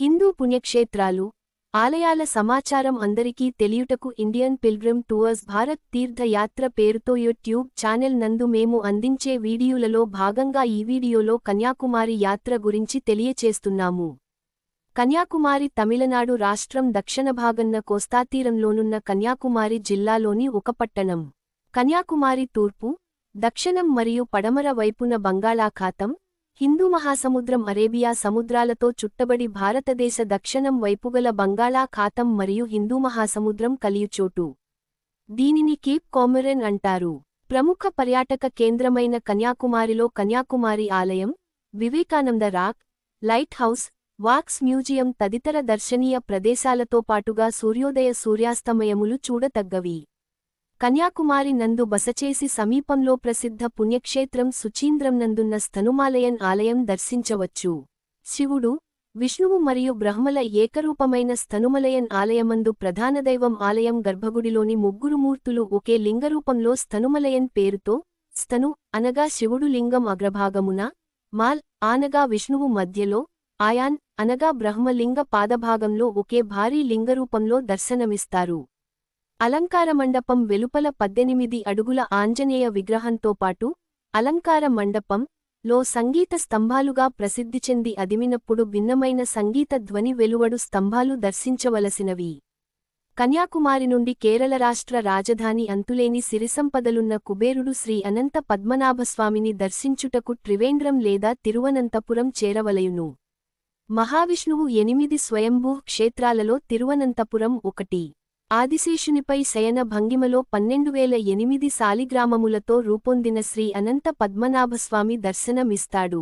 హిందూ పుణ్యక్షేత్రాలు ఆలయాల సమాచారం అందరికీ తెలియుటకు Indian pilgrim tours Bharat Tirthayatra పేరుతో యూట్యూబ్ ఛానెల్ నందు మేము అందించే వీడియోలలో భాగంగా ఈ వీడియోలో కన్యాకుమారి యాత్ర గురించి తెలియచేస్తున్నాము. కన్యాకుమారి తమిళనాడు రాష్ట్రం దక్షిణ భాగన్న కోస్తాతీరంలోనున్న కన్యాకుమారి జిల్లాలోని ఒక పట్టణం. కన్యాకుమారి తూర్పు దక్షిణం మరియు పడమర వైపున బంగాళాఖాతం హిందూ మహాసముద్రం అరేబియా సముద్రాలతో చుట్టబడి భారతదేశ దక్షిణం వైపుగల బంగాళాఖాతం మరియు హిందూ మహాసముద్రం కలియుచోటు. దీనిని కేప్ కామెరెన్ అంటారు. ప్రముఖ పర్యాటక కేంద్రమైన కన్యాకుమారిలో కన్యాకుమారి ఆలయం Vivekananda rock lighthouse wax museum తదితర దర్శనీయ ప్రదేశాలతో పాటుగా సూర్యోదయ సూర్యాస్తమయములు చూడతగ్గవి. కన్యాకుమారి నందు బసచేసి సమీపంలో ప్రసిద్ధ పుణ్యక్షేత్రం సుచీంద్రం నందున్న స్థనుమాలయన్ ఆలయం దర్శించవచ్చు. శివుడు విష్ణువు మరియు బ్రహ్మల ఏకరూపమైన స్థనుమలయన్ ఆలయమందు ప్రధానదైవం ఆలయం గర్భగుడిలోని ముగ్గురు మూర్తులు ఒకే లింగరూపంలో స్థనుమలయన్ పేరుతో స్తను అనగా శివుడు లింగం అగ్రభాగమున మాల్ ఆనగా విష్ణువు మధ్యలో ఆయాన్ అనగా బ్రహ్మలింగ పాదభాగంలో ఒకే భారీ లింగరూపంలో దర్శనమిస్తారు. అలంకార మండపం వెలుపల పద్దెనిమిది అడుగుల ఆంజనేయ విగ్రహంతో పాటు అలంకార మండపం లో సంగీత స్తంభాలుగా ప్రసిద్ధి చెంది అదిమినప్పుడు భిన్నమైన సంగీత ధ్వని వెలువడు స్తంభాలు దర్శించవలసినవి. కన్యాకుమారి నుండి కేరళ రాష్ట్ర రాజధాని అంతులేని సిరిసంపదలున్న కుబేరుడు శ్రీ అనంత పద్మనాభస్వామిని దర్శించుటకు త్రివేంద్రం లేదా తిరువనంతపురం చేరవలయును. మహావిష్ణువు ఎనిమిది స్వయంభూ క్షేత్రాలలో తిరువనంతపురం ఒకటి. ఆదిశేషునిపై శయన భంగిమలో పన్నెండువేల ఎనిమిది సాలిగ్రామములతో రూపొందిన శ్రీ అనంత పద్మనాభస్వామి దర్శనమిస్తాడు.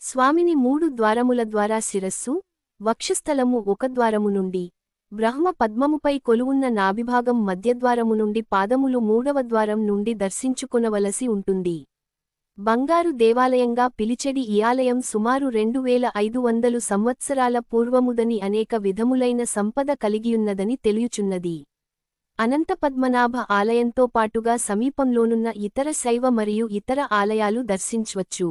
స్వామిని మూడు ద్వారముల ద్వారా శిరస్సు వక్షస్థలము ఒక ద్వారము నుండి బ్రహ్మ పద్మముపై కొలువున్న నాభిభాగం మధ్యద్వారము నుండి పాదములు మూడవ ద్వారం నుండి దర్శించుకొనవలసి ఉంటుంది. బంగారు దేవాలయంగా పిలిచెడి ఈ ఆలయం సుమారు రెండు వేల ఐదు వందలు సంవత్సరాల పూర్వముదని అనేక విధములైన సంపద కలిగియున్నదని తెలియుచున్నది. అనంతపద్మనాభ ఆలయంతో పాటుగా సమీపంలోనున్న ఇతర శైవ మరియు ఇతర ఆలయాలు దర్శించవచ్చు.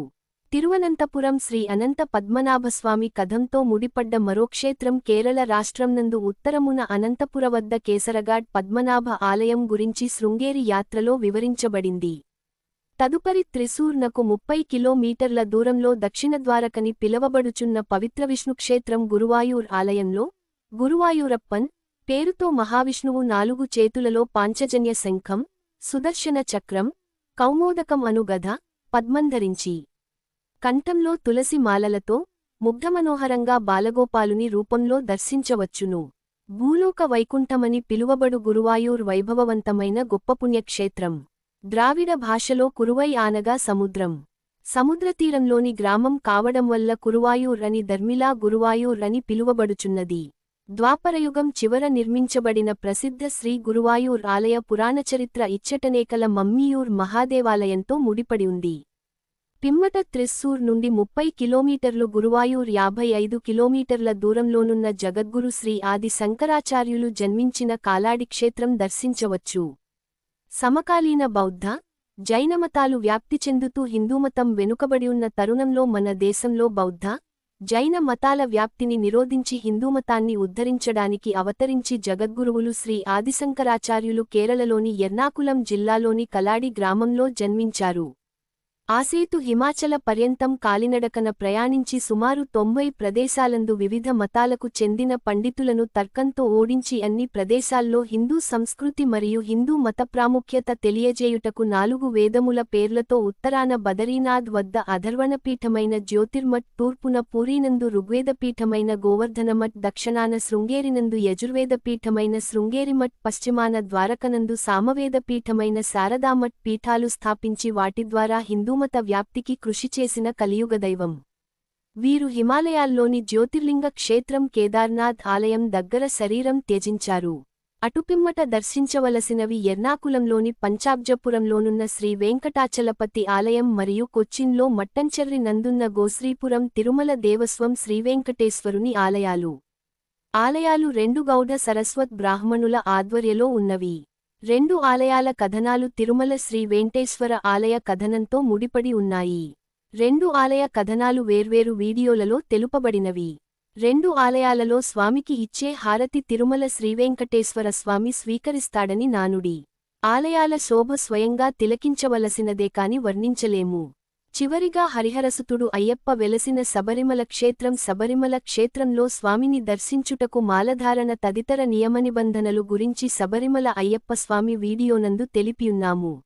తిరువనంతపురం శ్రీ అనంత పద్మనాభస్వామి కథంతో ముడిపడ్డ మరోక్షేత్రం కేరళ రాష్ట్రంనందు ఉత్తరమున అనంతపుర వద్ద కేసరగాడ్ పద్మనాభ ఆలయం గురించి శృంగేరి యాత్రలో వివరించబడింది. తదుపరి త్రిశూర్నకు ముప్పై కిలోమీటర్ల దూరంలో దక్షిణ ద్వారకని పిలవబడుచున్న పవిత్ర విష్ణుక్షేత్రం గురువాయూర్ ఆలయంలో గురువాయూరప్పన్ పేరుతో మహావిష్ణువు నాలుగు చేతులలో పాంచజన్య శంఖం సుదర్శన చక్రం కౌమోదకం అనుగధ పద్మంధరించి కంఠంలో తులసి మాలలతో ముగ్ధమనోహరంగా బాలగోపాలుని రూపంలో దర్శించవచ్చును. భూలోక వైకుంఠమని పిలువబడు గురువాయూర్ వైభవవంతమైన గొప్ప పుణ్యక్షేత్రం. ద్రావిడ భాషలో కురువై ఆనగా సముద్రం. సముద్రతీరంలోని గ్రామం కావడం వల్ల కురువాయూర్ అని ధర్మిలా గురువాయూర్ అని పిలువబడుచున్నది. ద్వాపరయుగం చివర నిర్మించబడిన ప్రసిద్ధ శ్రీ గురువాయూర్ ఆలయ పురాణచరిత్ర ఇచ్చటనేకల మమ్మీయూర్ మహాదేవాలయంతో ముడిపడి ఉంది. పిమ్మట త్రిస్సూర్ నుండి ముప్పై కిలోమీటర్లు గురువాయూర్ యాభై ఐదు కిలోమీటర్ల దూరంలోనున్న జగద్గురు శ్రీ ఆది శంకరాచార్యులు జన్మించిన కాలాడి క్షేత్రం దర్శించవచ్చు. సమకాలీన బౌద్ధ జైనమతాలు వ్యాప్తి చెందుతూ హిందూమతం వెనుకబడి ఉన్న తరుణంలో మన దేశంలో బౌద్ధ జైన మతాల వ్యాప్తిని నిరోధించి హిందూమతాన్ని ఉద్ధరించడానికి అవతరించి జగద్గురువులు శ్రీ ఆదిశంకరాచార్యులు కేరళలోని ఎర్నాకులం జిల్లాలోని కలాడి గ్రామంలో జన్మించారు. ఆసేతు హిమాచల పర్యంతం కాలినడకన ప్రయాణించి సుమారు తొంభై ప్రదేశాలందు వివిధ మతాలకు చెందిన పండితులను తర్కంతో ఓడించి అన్ని ప్రదేశాల్లో హిందూ సంస్కృతి మరియు హిందూ మత ప్రాముఖ్యత తెలియజేయుటకు నాలుగు వేదముల పేర్లతో ఉత్తరాన బదరీనాథ్ వద్ద అధర్వణపీఠమైన జ్యోతిర్మఠ్ తూర్పున పూరీనందు ఋగ్వేదపీఠమైన గోవర్ధనమఠ్ దక్షిణాన శృంగేరినందు యజుర్వేదపీఠమైన శృంగేరిమఠ్ పశ్చిమాన ద్వారకనందు సామవేదపీఠమైన శారదామఠ్ పీఠాలు స్థాపించి వాటి ద్వారా హిందూ హిందూమత వ్యాప్తికి కృషి చేసిన కలియుగదైవం వీరు హిమాలయాల్లోని జ్యోతిర్లింగ క్షేత్రం కేదార్నాథ్ ఆలయం దగ్గర శరీరం త్యజించారు. అటుపిమ్మట దర్శించవలసినవి ఎర్నాకులంలోని పంచాబ్జపురంలోనున్న శ్రీ వెంకటాచలపతి ఆలయం మరియు కొచ్చిన్లో మట్టంచెర్రి నందున్న గోశ్రీపురం తిరుమల దేవస్వం శ్రీవేంకటేశ్వరుని ఆలయాలు. ఆలయాలు రెండు గౌడ సరస్వత్ బ్రాహ్మణుల ఆధ్వర్యలో ఉన్నవి. రెండు ఆలయాల కథనాలు తిరుమల శ్రీ వెంకటేశ్వర ఆలయ కథనంతో ముడిపడి ఉన్నాయి. రెండు ఆలయ కథనాలు వేర్వేరు వీడియోలలో తెలుపబడినవి. రెండు ఆలయాలలో స్వామికి ఇచ్చే హారతి తిరుమల శ్రీవేంకటేశ్వర స్వామి స్వీకరిస్తాడని నానుడి. ఆలయాల శోభ స్వయంగా తిలకించవలసినదే కాని వర్ణించలేము. చివరిగా హరిహరసుతుడు అయ్యప్ప వెలసిన శబరిమల క్షేత్రం శబరిమల క్షేత్రంలో స్వామిని దర్శించుటకు మాలధారణ తదితర నియమనిబంధనలు గురించి శబరిమల అయ్యప్ప స్వామి వీడియోనందు తెలిపియున్నాము.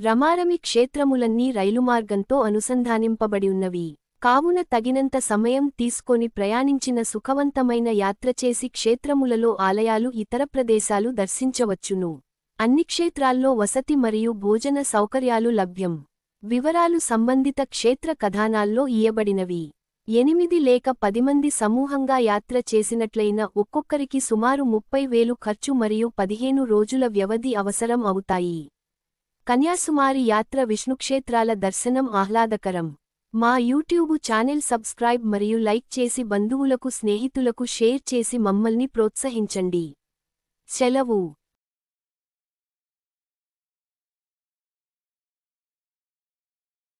రమారమి క్షేత్రములన్నీ రైలుమార్గంతో అనుసంధానింపబడియున్నవి. కావున తగినంత సమయం తీసుకొని ప్రయాణించిన సుఖవంతమైన యాత్ర చేసి క్షేత్రములలో ఆలయాలు ఇతర ప్రదేశాలు దర్శించవచ్చును. అన్ని క్షేత్రాల్లో వసతి మరియు భోజన సౌకర్యాలు లభ్యం. వివరాలు సంబంధిత క్షేత్ర కథానాల్లో ఇయ్యబడినవి. ఎనిమిది లేక పది మంది సమూహంగా యాత్ర చేసినట్లయిన ఒక్కొక్కరికి సుమారు ముప్పై వేలు ఖర్చు మరియు పదిహేను రోజుల వ్యవధి అవసరం అవుతాయి. కన్యాసుమారి యాత్ర విష్ణుక్షేత్రాల దర్శనం ఆహ్లాదకరం. మా యూట్యూబు ఛానెల్ సబ్స్క్రైబ్ మరియు లైక్ చేసి బంధువులకు స్నేహితులకు షేర్ చేసి మమ్మల్ని ప్రోత్సహించండి. సెలవు.